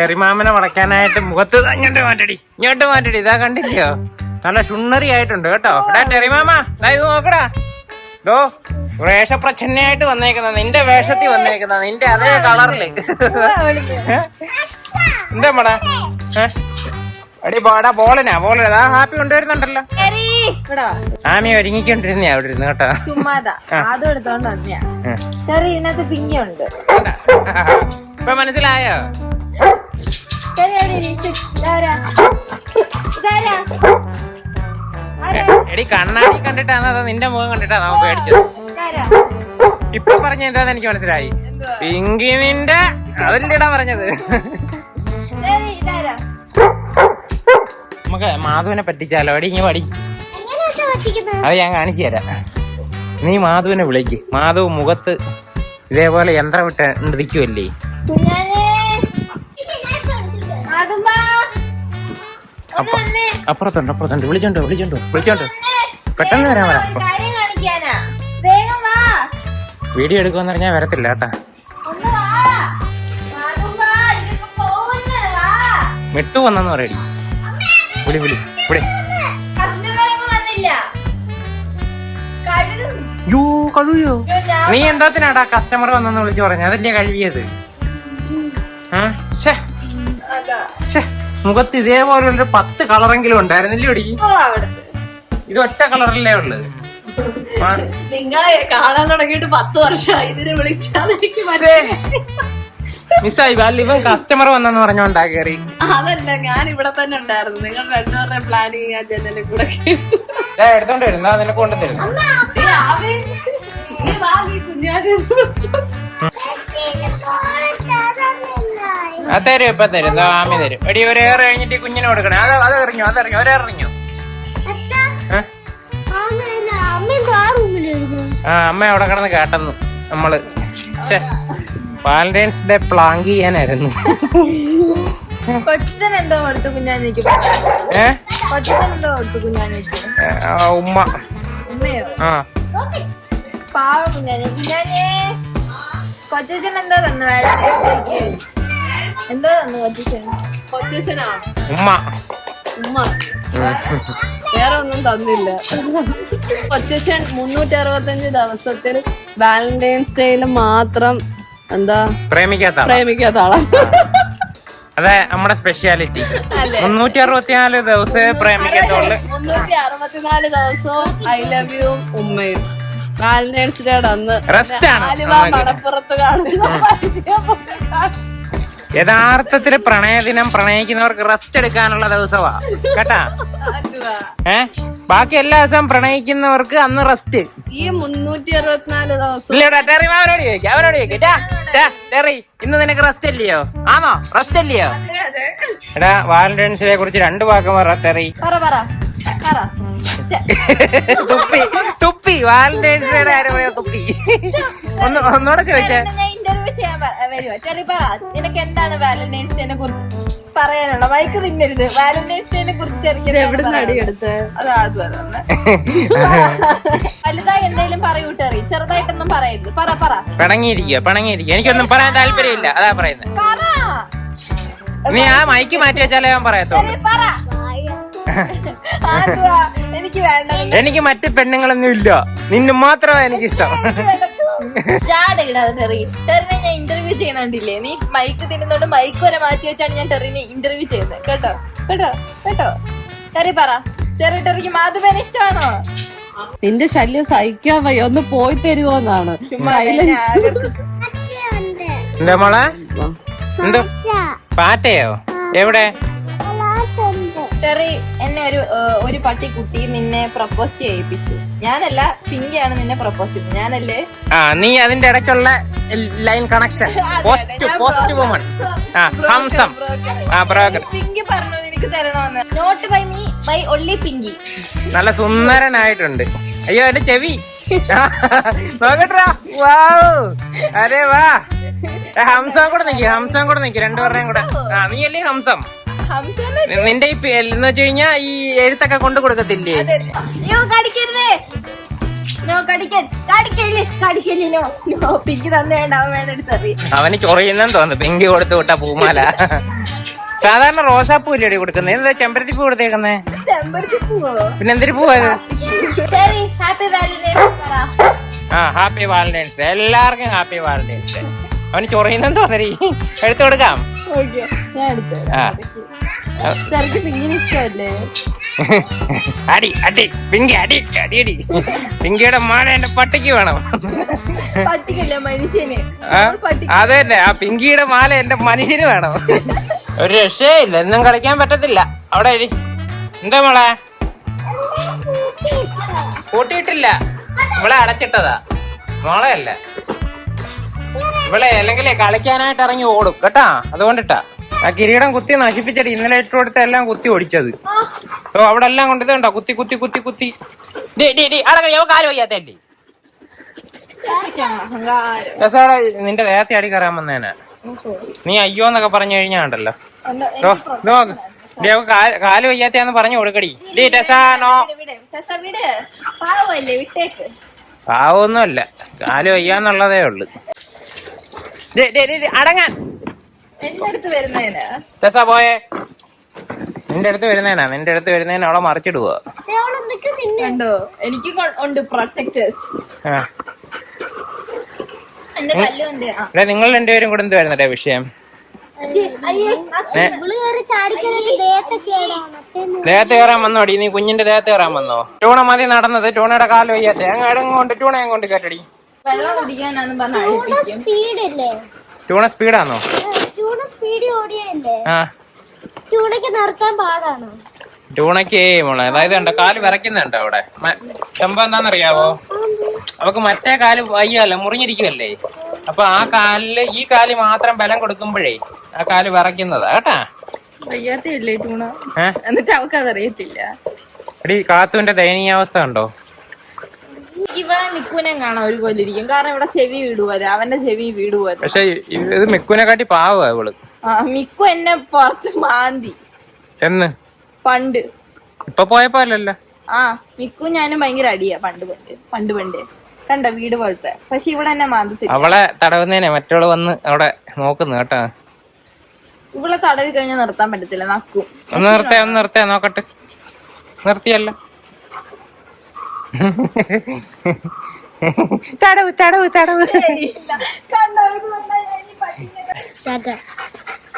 ചെറിമാമനെ വളയ്ക്കാനായിട്ട് മുഖത്ത് ഇങ്ങോട്ട് മാറ്റടി ഇങ്ങോട്ട് മാറ്റടി. ഇതാ കണ്ടില്ലയോ? നല്ല ഷുണ്ണറി ആയിട്ടുണ്ട് കേട്ടോ. എടാ ടെറിമാമ ദാ ഇത് നോക്കടാ. ദോ വേഷപ്രച്ഛന്നയായിട്ട് വന്നേക്കുന്ന നിന്റെ വേഷത്തിൽ വന്നേക്കുന്ന നിന്റെ അതേ കളറിൽ. എന്താ മടാ അടി പാടാ ബോളനാ ബോളനാ ഹാപ്പി കൊണ്ടുവരുന്നുണ്ടല്ലോ. ആമി ഒരുങ്ങിക്കൊണ്ടിരുന്നേ അവിടെ ഇരുന്ന് കേട്ടോ. ചുമ്മാതാ അതും എടുത്തോണ്ട് വന്നയാ. ഉം. ചെറിയ ഇതിനകത്ത് പിങ്ങിയുണ്ട്. ഇപ്പൊ മനസ്സിലായോ? എടി കണ്ണാടി കണ്ടിട്ടാണ് അതോ നിന്റെ മുഖം കണ്ടിട്ടാണ് അവൻ പേടിച്ചത്? ഇപ്പൊ പറഞ്ഞ എന്താന്ന് എനിക്ക് മനസ്സിലായി. പിങ്കി നിന്റെ അതില്ലേടാ പറഞ്ഞത്? നമുക്ക് മാധുവിനെ പറ്റിച്ചാലോ? അടി ഇങ്ങനെ പടി. അത് ഞാൻ കാണിച്ചു തരാം. നീ മാധുവിനെ വിളിക്ക്. മാധവ് മുഖത്ത് ഇതേപോലെ യന്ത്രം വിട്ട് നൃതിക്കുമല്ലേ അപ്പുറത്തുണ്ട് അപ്പുറത്തുണ്ട്. വിളിച്ചോണ്ട് വിളിച്ചോണ്ട് വിളിച്ചോണ്ട്. പെട്ടെന്ന് വരാൻ പറ കാര്യം കാണിക്കാനാ. വേഗം വാ. വീഡിയോ എടുക്കുമെന്ന് പറഞ്ഞാൽ വരത്തില്ല കേട്ടാ. മിട്ടു വന്നെന്ന് പറയടി. വിളി വിളി വിളി. യോ നീ എന്താത്തിനാടാ കസ്റ്റമർ വന്നെന്ന് വിളിച്ചു പറഞ്ഞു? അതല്ലേ കഴുകിയത്? ആ? ശേ അതാ. മുഖത്ത് ഇതേപോലെ ഒരു പത്ത് കളറെങ്കിലും ഉണ്ടായിരുന്നില്ലേ ഒടി. ഇത് ഒറ്റ കളറല്ലേ ഉള്ളത് നിങ്ങളെ കാണാൻ തുടങ്ങിയിട്ട് പത്ത് വർഷമായി. ഇതിനെ വിളിച്ചാൽ. മിസ്സായി. അല്ല ഇവൻ കസ്റ്റമർ വന്നെന്ന് പറഞ്ഞോണ്ടാ കേറി. അതല്ല ഞാൻ ഇവിടെ തന്നെ ഉണ്ടായിരുന്നു. നിങ്ങൾ രണ്ടുപേരുടെ പ്ലാനിങ് ആ ജനലിൽ കൂടെ ദേ, എടുത്തോണ്ട് വരും. ദാ നിനക്ക് കൊണ്ടു തരും തരും ഇപ്പൊ തരും. ദാ ആമി തരും. എടി ഒരു ഏറ് കഴിഞ്ഞിട്ട് കുഞ്ഞിനെ കൊടുക്കണേ. അത് അത് എറിഞ്ഞു അത് എറിഞ്ഞു ഒരെറിഞ്ഞു ആ അമ്മ അവിടെ കിടന്ന് കേട്ടെന്നു നമ്മൾ. വാലന്റൈൻസ് ഡേ പ്ലാങ്ക് ചെയ്യാനായിരുന്നു. കൊച്ചൻ എന്തോ കൊടുത്തു കുഞ്ഞാഞ്ഞിക്ക്. ഏ? കൊച്ചൻ എന്തോ കൊടുത്തു കുഞ്ഞാഞ്ഞിക്ക്. ആ, ഉമ്മ. ഉമ്മയോ? ആ. പാവ കുഞ്ഞാഞ്ഞി. കുഞ്ഞാഞ്ഞേ കൊച്ചൻ എന്തോ തന്നു വേളക്ക് എന്തോ ഉമ്മ. ഉമ്മ. വേറെ ഒന്നും തന്നില്ല. കൊച്ചൻ മുന്നൂറ്റി അറുപത്തഞ്ച് ദിവസത്തിൽ വാലന്റൈൻസ് ഡേയിൽ മാത്രം എന്താ പ്രേമിക്കാത്ത. പ്രേമിക്കാത്ത ആളാ. അതെ നമ്മുടെ സ്പെഷ്യാലിറ്റി മുന്നൂറ്റി അറുപത്തിനാല് ദിവസമേ പ്രേമിക്കത്തുള്ളു. മുന്നൂറ്റി അറുപത്തിനാല് ദിവസവും ഐ ലവ് യു ഉമ്മയും. വാലന്റൈൻസ് ഡേ അന്ന്. മണപ്പുറത്ത് കാണുന്ന യഥാർത്ഥത്തിൽ പ്രണയദിനം പ്രണയിക്കുന്നവർക്ക് റെസ്റ്റ് എടുക്കാനുള്ള ദിവസമാ കേട്ടാ. ഏ? ബാക്കി എല്ലാ ദിവസവും പ്രണയിക്കുന്നവർക്ക് അന്ന് റെസ്റ്റ് ഈ മുന്നൂറ്റി അറുപത്തിനാല് ദിവസം ഇല്ലടാ ടെറി അവനോട് ചോദിക്കാം അവനോട് ചോദിക്കാം. ടെറി ഇന്ന് നിനക്ക് റെസ്റ്റ് അല്ലയോ ആണോ റെസ്റ്റ് അല്ലയോ എടാ വാലന്റൈൻസ് ഡേ കുറിച്ച് രണ്ട് വാക്ക് പറ ടെറി. തുപ്പി തുപ്പി വാലന്റൈൻസ് ഡേയുടെ കാര്യം പറയാ തുപ്പി? ഒന്ന് ഒന്നോടെ ചോദിച്ചേ ഇന്റർവ്യൂ ചെയ്യാൻ ചെറിയ നിനക്ക് എന്താണ് വാലന്റൈൻസ് ഡേനെ കുറിച്ച് പറയാനുള്ള? മൈക്ക് തിന്നരുത്. വാലന്റൈൻസ് ഡേനെ കുറിച്ച് എവിടെ അതാ അത് തന്നെ. വലുതായി എന്തെങ്കിലും പറയൂ ടെറി ചെറുതായിട്ടൊന്നും പറയരുത്. പറ പറ. പിണങ്ങിയിരിക്കുക പിണങ്ങിയിരിക്കുക എനിക്കൊന്നും പറയാൻ താല്പര്യമില്ല. അതാ പറയുന്നത് പറ. നീ ആ മൈക്ക് മാറ്റി വെച്ചാലേ ഞാൻ പറയത്തുള്ളൂ. എനിക്ക് വേണ്ട എനിക്ക് മറ്റു പെണ്ണുങ്ങളൊന്നും ഇല്ല. നിന്നെ മാത്രമാണ് എനിക്കിഷ്ടം. ജാടയിടാതെ ടെറി. ടെറിനെ ഞാൻ ഇന്റർവ്യൂ ചെയ്യുന്നുണ്ടില്ലേ നീ മൈക്ക് തിന്നുന്നോണ്ട് മൈക്ക് വരെ മാറ്റി വെച്ചാണ് ഞാൻ ടെറിനെ ഇന്റർവ്യൂ ചെയ്യുന്നത് കേട്ടോ? കേട്ടോ? കേട്ടോ? ടെറി പറ. ടെറി ടെറിക്ക് മാധുബേനെ ഇഷ്ടമാണോ? നിന്റെ ശല്യം സഹിക്കാൻ വയ്യ. ഒന്ന് പോയി തരുമോന്നാണ് എന്താ മോളെ? എന്തോ? പാറ്റയോ? എവിടെ? ടെറി എന്നെ ഒരു പട്ടി കുട്ടി പട്ടിക്കുട്ടി നിന്നെ പ്രപ്പോസ് ചെയ്യിപ്പിച്ചു. ഞാനല്ല പിങ്കിയാണ് നിന്നെ പ്രപ്പോസ് ചെയ്തത്. ഞാനല്ലേ? ആ നീ അതിന്റെ ഇടയ്ക്കുള്ള line connection post post woman ആ ഹംസം ആ ബ്രോക്കർ പിങ്കി പറഞ്ഞു എനിക്ക് തരണമെന്ന്. നോട്ട് ബൈ മീ ബൈ ഒള്ളി പിങ്കി നല്ല സുന്ദരനായിട്ടുണ്ട്. അയ്യോ എന്റെ ചെവി. നോക്കട്ടാ വാവ്. അരേ വാ. ഹംസം കൂടെ നിക്ക് ഹംസം കൂടെ നിക്ക്. രണ്ടുപേരുടെയും കൂടെ. ആ നീ അല്ലേ ഹംസം? നിന്റെ എന്ന് വെച്ച് കഴിഞ്ഞാ ഈ എഴുത്തൊക്കെ കൊണ്ടു കൊടുക്കത്തില്ലേ? കടിക്കരുതേ. അവന് ചൊറിയുന്നെന്ന് തോന്നുന്നു. പിങ്കി കൊടുത്തു വിട്ട പൂമാല. സാധാരണ റോസാപ്പൂ ഇല്ലടി കൊടുക്കുന്നത് എന്താ ചെമ്പരത്തി പൂ കൊടുത്തേക്കുന്നേ? പിന്നെ എന്തൊരു പൂവാണ് ആ ഹാപ്പി വാലന്റൈൻസ്. ഡേ എല്ലാവർക്കും ഹാപ്പി വാലന്റൈൻസ്. ഡേ അവന് ചൊറിയുന്നെന്ന് തോന്നരി എടുത്തു കൊടുക്കാം. ഞാൻ എടുത്തു ചെറുക്ക് പിങ്കിന് ഇഷ്ടമല്ലേ? അടി അടി പിങ്കി അടി അടി അടി. പിങ്കിയുടെ മാല എന്റെ പട്ടിക്ക് വേണം. പട്ടിക്കല്ല മനുഷ്യന്? ആ, അത് തന്നെ ആ പിങ്കിയുടെ മാല എന്റെ മനുഷ്യന് വേണം. ഒരു രക്ഷയില്ല എന്നും കളിക്കാൻ പറ്റത്തില്ല. അവിടെ അടി എന്താ മോളെ? കൂട്ടിയിട്ടില്ല. ഇവിടെ അടച്ചിട്ടതാ. മോളെ അല്ല. ഇവിടെ അല്ലെങ്കിൽ കളിക്കാനായിട്ട് ഇറങ്ങി ഓടും. കേട്ടാ? അതുകൊണ്ടിട്ടാ. ആ കിരീടം കുത്തി നശിപ്പിച്ചിട്ട് ഇന്നലെ ഇട്ട് കൊടുത്ത എല്ലാം കുത്തി ഓടിച്ചത്. ഓ അവിടെ എല്ലാം കൊണ്ട് ഇതുണ്ടോ? കുത്തി കുത്തി കുത്തി കുത്തി. ഡേ ഡേ ഡേ അവിടെ കഴിയോ കാൽ വയ്യാത്തേണ്ടി അഹങ്കാരം രസാടെ നിന്റെ ദേഹത്തെ അടി കയറാൻ വന്നേനാ. നീ അയ്യോ എന്നൊക്കെ പറഞ്ഞു കഴിഞ്ഞാ ഉണ്ടല്ലോ. എന്താ- ദോ, ദോ, കാൽ വയ്യാത്തയാന്ന് പറഞ്ഞു കൊടുക്കടി. ഡേ ടെസാനോ പാവൊന്നുമല്ല. കാൽ വയ്യാന്നുള്ളതേ ഉള്ളു. അടങ്ങാൻ. എന്റെ അടുത്ത് വരുന്നതിന്? ടെസ പോയേ. നിന്റെ അടുത്ത് വരുന്നേനാ നിന്റെ അടുത്ത് വരുന്നേന അവളെ മറിച്ചിടുക കണ്ടോ? എനിക്ക് ഉണ്ട് പ്രൊട്ടക്ടേഴ്സ് നിങ്ങൾ രണ്ടുപേരും കൂടെ എന്ത് വരുന്നടേ വിഷയം? ദേഹത്ത് കയറാൻ വന്നോടി നീ കുഞ്ഞിന്റെ ദേഹത്ത് കയറാൻ വന്നോ? ടൂണ മതി നടന്നത്. ടൂണയുടെ കാൽ വയ്യാത്ത. അങ്ങ് കൊണ്ട് ടൂണയും കൊണ്ട് കയറ്റടി. വെള്ളം കുടിക്കാനാന്ന് പറഞ്ഞ അഴിപ്പിക്കും സ്പീഡില്ലേ? ടൂണ സ്പീഡാന്നോ? ചൂണ സ്പീഡ് ഓടിയല്ലേ ആ. നിർത്താൻ പാടാണോ? ടൂണയ്ക്ക് മോളെ അതായത് കണ്ടോ കാൽ വിറയ്ക്കുന്നുണ്ടോ അവിടെ? സംഭവം എന്താണെന്നറിയാവോ? അവക്ക് മറ്റേ കാൽ വയ്യല്ല മുറിഞ്ഞിരിക്കുവല്ലേ? അപ്പൊ ആ കാലിൽ ഈ കാൽ മാത്രം ബലം കൊടുക്കുമ്പോഴേ ആ കാൽ വിറയ്ക്കുന്നതാ കേട്ടാ? വയ്യാത്തല്ലേ ടൂണ? എന്നിട്ട് അവക്കതറിയത്തില്ല അതറിയത്തില്ല. എടി കാത്തുവിന്റെ ദയനീയാവസ്ഥ കണ്ടോ? ഇവിടെ മിക്കുനെ കാണാൻ ഒരുപോലെ ഇരിക്കും. കാരണം ഇവിടെ ചെവി വീടുപോലെ അവന്റെ ചെവി വീടുപോലെ പക്ഷെ ഇത് മിക്കുനെ കാട്ടി പാവാ ഇവൾ. മിക്കു എന്നെ പുറത്ത് മാന്തി. എന്ന്? പണ്ട്. ഇപ്പൊ പോയപ്പോ അല്ലല്ലോ. ആ മിക്കു ഞാനും ഭയങ്കര അടിയാ പണ്ട് പണ്ട്. പണ്ട് പണ്ട്. കണ്ട വീട് പോലത്തെ. പക്ഷെ ഇവിടെ എന്നെ മാന്തി അവളെ തടവുന്നേനെ മറ്റവൾ വന്ന് അവിടെ നോക്കുന്നു കേട്ടാ. ഇവിടെ തടവി കഴിഞ്ഞാൽ നിർത്താൻ പറ്റത്തില്ല. നക്കും. നിർത്തേ ഒന്ന് നിർത്തേ നോക്കട്ടെ. നിർത്തിയല്ലോ. തടവ് തടവ് തടവ്. കണ്ടോ